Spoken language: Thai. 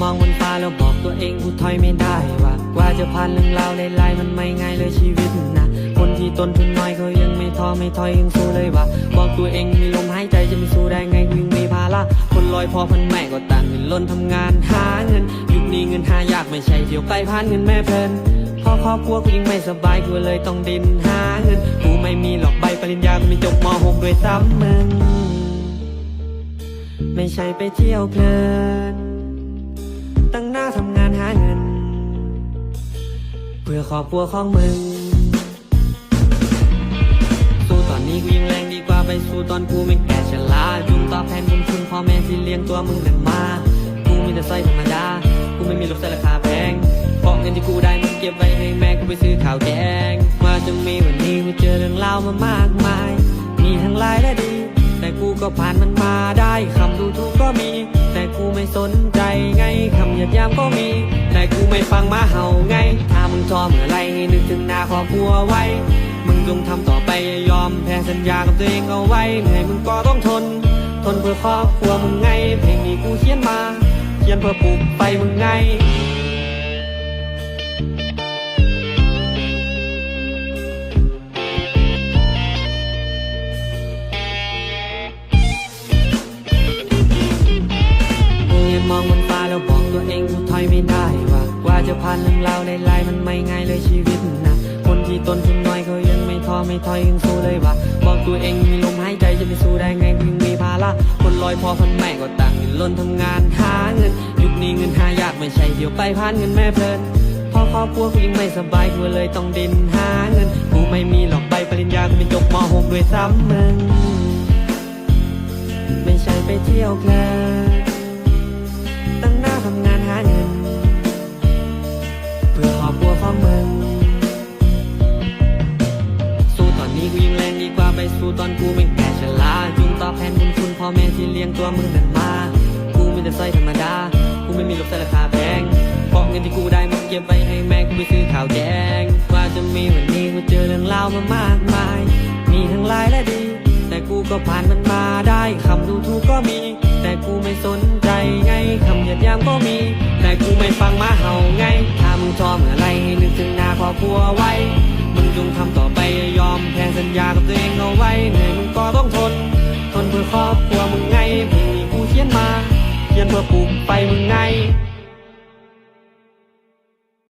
มองบนฟ้าแล้วบอกตัวเองกูถอยไม่ได้ว่ากว่าจะผ่านเรื่องราวในไลน์มันไม่ง่ายเลยชีวิตนะคนที่ตนทุนน้อยเขายังไม่ท้อไม่ถอยยังสู้เลยว่ะบอกตัวเองมีลมหายใจจะไม่สู้ได้ไงกูยังมีภาระคนลอยพอพันแม่ก็ต่างเงินล้นทำงานหาเงินยุคนี้เงินหายากไม่ใช่เที่ยวไปผ่านเงินแม่เพลินพอครอบครัวกูยังไม่สบายกูเลยต้องดินหาเงินกูไม่มีหรอกใบปริญญากูไม่จบม .6 ด้วยซ้ำมึง ไม่ใช่ไปเที่ยวเพลิน ตั้งหน้าทำงานหาเงิน เพื่อครอบครัวของมึง สู้ตอนนี้กูยังแรงดีกว่าไปสู้ตอนกูไม่แก่ชราจุงตอบแทนบุญคุณพ่อแม่ที่เลี้ยงตัวมึงนั่นมา กูมีแต่สร้อยธรรมดา กูไม่มีรถใส่ราคาแพงเพราะเงินที่กูได้มึงเก็บไว้ให้แม่กูไปซื้อข้าวแกงมาจนมีวันนี้กูเจอเรื่องราวมามากมาย มีทั้งร้ายและดีแต่กูก็ผ่านมันมาได้คำดูถูกก็มี แต่กูไม่สนใจไงคำ ยาดยามก็มี แต่กูไม่ฟังมาเห่าไงถ้ามึงทอเมื่อไรให้นึกถึงหน้าครอบครัวไว้ มึงจงทำต่อไปอย่ายอมแพ้สัญญากับตัวเองเอาไว้เหนื่อยมึงก็ต้องทน ทนเพื่อครอบครัวมึงไง เพลงนี้กูเขียนมา เขียนเพื่อปลูกไปมึงไง ตัวเองกูถอยไม่ได้ว่าว่าจะผ่านเรื่องราวในไลมันไม่ง่ายเลยชีวิตนะ คนที่ตนทุนน้อยเขายังไม่ท้อไม่ถอยยังสู้เลยว่ะบอกตัวเองมีลมหายใจจะไปสู้ได้ไงกูยังมีภาระคนลอยพอพันแม่ก็ต่างเงินล้นทำงานหาเงิน ยุคนี้เงินหายากไม่ใช่เดี๋ยวไปผ่านเงินแม่เพลินพอครอบครัวกูยังไม่สบายกูเลยต้องดิ้นหาเงินกูไม่มีหรอกใบปริญญากูไม่จบม .6 ด้วยซ้ำมึงไม่ใช่ไปเที่ยวเพลิน พื่อครอบครัวของมึง สู้ตอนนี้กูยังแรงดีกว่าไปสู้ตอนกูไม่แก่ชราจุงตอบแทนบุญคุณพ่อแม่ที่เลี้ยงตัวมึงนั่นมา กูมีแต่สร้อยธรรมดา กูไม่มีรถใส่ราคาแพงเพราะเงินที่กูได้มึงเก็บไว้ให้แม่กูไปซื้อข้าวแกงกว่าจะมีวันนี้กูเจอเรื่องราวมามากมาย มีทั้งร้ายและดี แต่กูก็ผ่านมันมาได้คำดูถูกก็มี แต่กูไม่สนใจไงคำหยาดยามก็มี แต่กูไม่ฟังมาเห่าไง มึงชอบอะไรให้นึกถึงหน้าครอบครัวไว้ มึงจงทำต่อไปอย่ายอมแพ้สัญญากับตัวเองเอาไว้เหนื่อยมึงก็ต้องทน ทนเพื่อครอบครัวมึงไงเพลงนี้กูเขียนมาเขียนเพื่อปลูกไปมึงไง